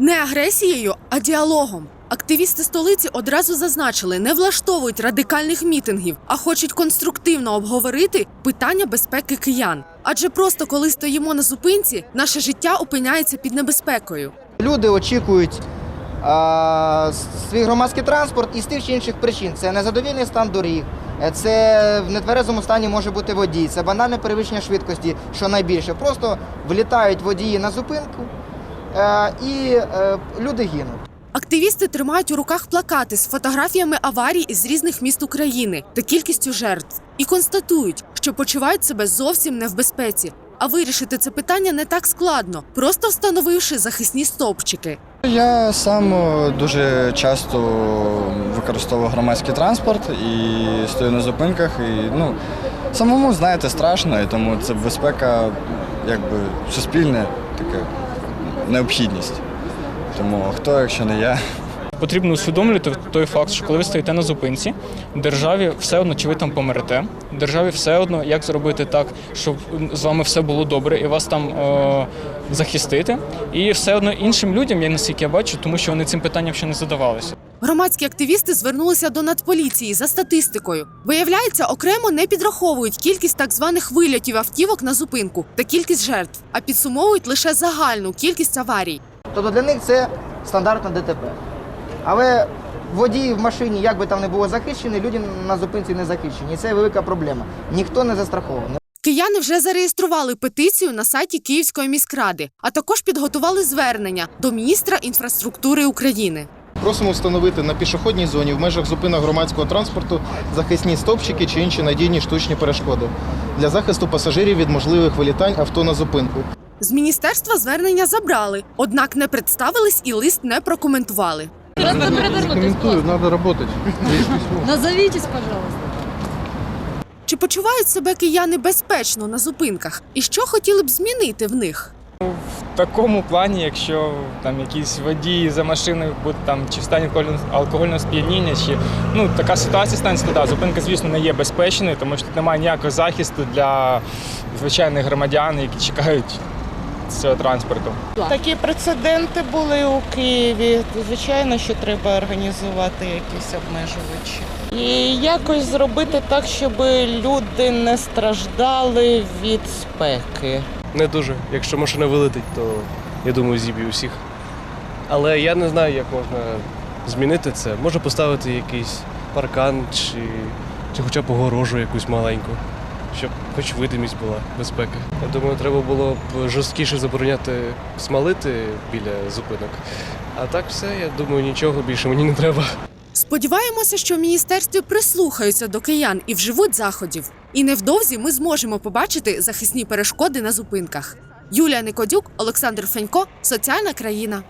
Не агресією, а діалогом. Активісти столиці одразу зазначили, не влаштовують радикальних мітингів, а хочуть конструктивно обговорити питання безпеки киян. Адже просто коли стоїмо на зупинці, наше життя опиняється під небезпекою. Люди очікують а, свій громадський транспорт із тих чи інших причин. Це незадовільний стан доріг, е, це в нетверезому стані може бути водій, це банальне перевищення швидкості, що найбільше. Просто влітають водії на зупинку і е, люди гинуть. Активісти тримають у руках плакати з фотографіями аварій із різних міст України та кількістю жертв і констатують, що почувають себе зовсім не в безпеці. А вирішити це питання не так складно, просто встановивши захисні стовпчики. Я сам е, дуже часто використовую громадський транспорт і стою на зупинках. І ну, самому, знаєте, страшно, і тому це безпека якби суспільне таке необхідність. Тому хто, якщо не я. Потрібно усвідомлювати той факт, що коли ви стоїте на зупинці, державі все одно, чи ви там померете, державі все одно, як зробити так, щоб з вами все було добре і вас там е, захистити. І все одно іншим людям, я наскільки я бачу, тому що вони цим питанням ще не задавалися. Громадські активісти звернулися до Нацполіції за статистикою. Виявляється, окремо не підраховують кількість так званих вильотів автівок на зупинку та кількість жертв, а підсумовують лише загальну кількість аварій. Тобто для них це стандартне ДТП. Але водії в машині, як би там не було захищені, люди на зупинці не захищені. І це велика проблема. Ніхто не застрахований. Кияни вже зареєстрували петицію на сайті Київської міськради, а також підготували звернення до міністра інфраструктури України. Просимо встановити на пішохідній зоні в межах зупинок громадського транспорту захисні стовпчики чи інші надійні штучні перешкоди для захисту пасажирів від можливих вилітань авто на зупинку. З міністерства звернення забрали, однак не представились і лист не прокоментували. Коментую, треба працювати. Назовитесь, пожалуйста. Чи почувають себе кияни безпечно на зупинках? І що хотіли б змінити в них? В такому плані, якщо там якісь водії за машиною будуть там чи в стані алкогольного- сп'яніння, чи ну така ситуація станеться, то да, зупинка, звісно, не є безпечною, тому що тут немає ніякого захисту для звичайних громадян, які чекають цього транспорту. Такі прецеденти були у Києві. Звичайно, що треба організувати якісь обмежувачі. І якось зробити так, щоб люди не страждали від спеки. Не дуже. Якщо машина вилетить, то я думаю, зіб'ю усіх. Але я не знаю, як можна змінити це. Може поставити якийсь паркан чи, чи хоча б огорожу якусь маленьку, щоб хоч видимість була безпеки. Я думаю, треба було б жорсткіше забороняти смалити біля зупинок. А так все, я думаю, нічого більше мені не треба. Сподіваємося, що в міністерстві прислухаються до киян і вживуть заходів. І невдовзі ми зможемо побачити захисні перешкоди на зупинках. Юлія Никодюк, Олександр Фенько, соціальна країна.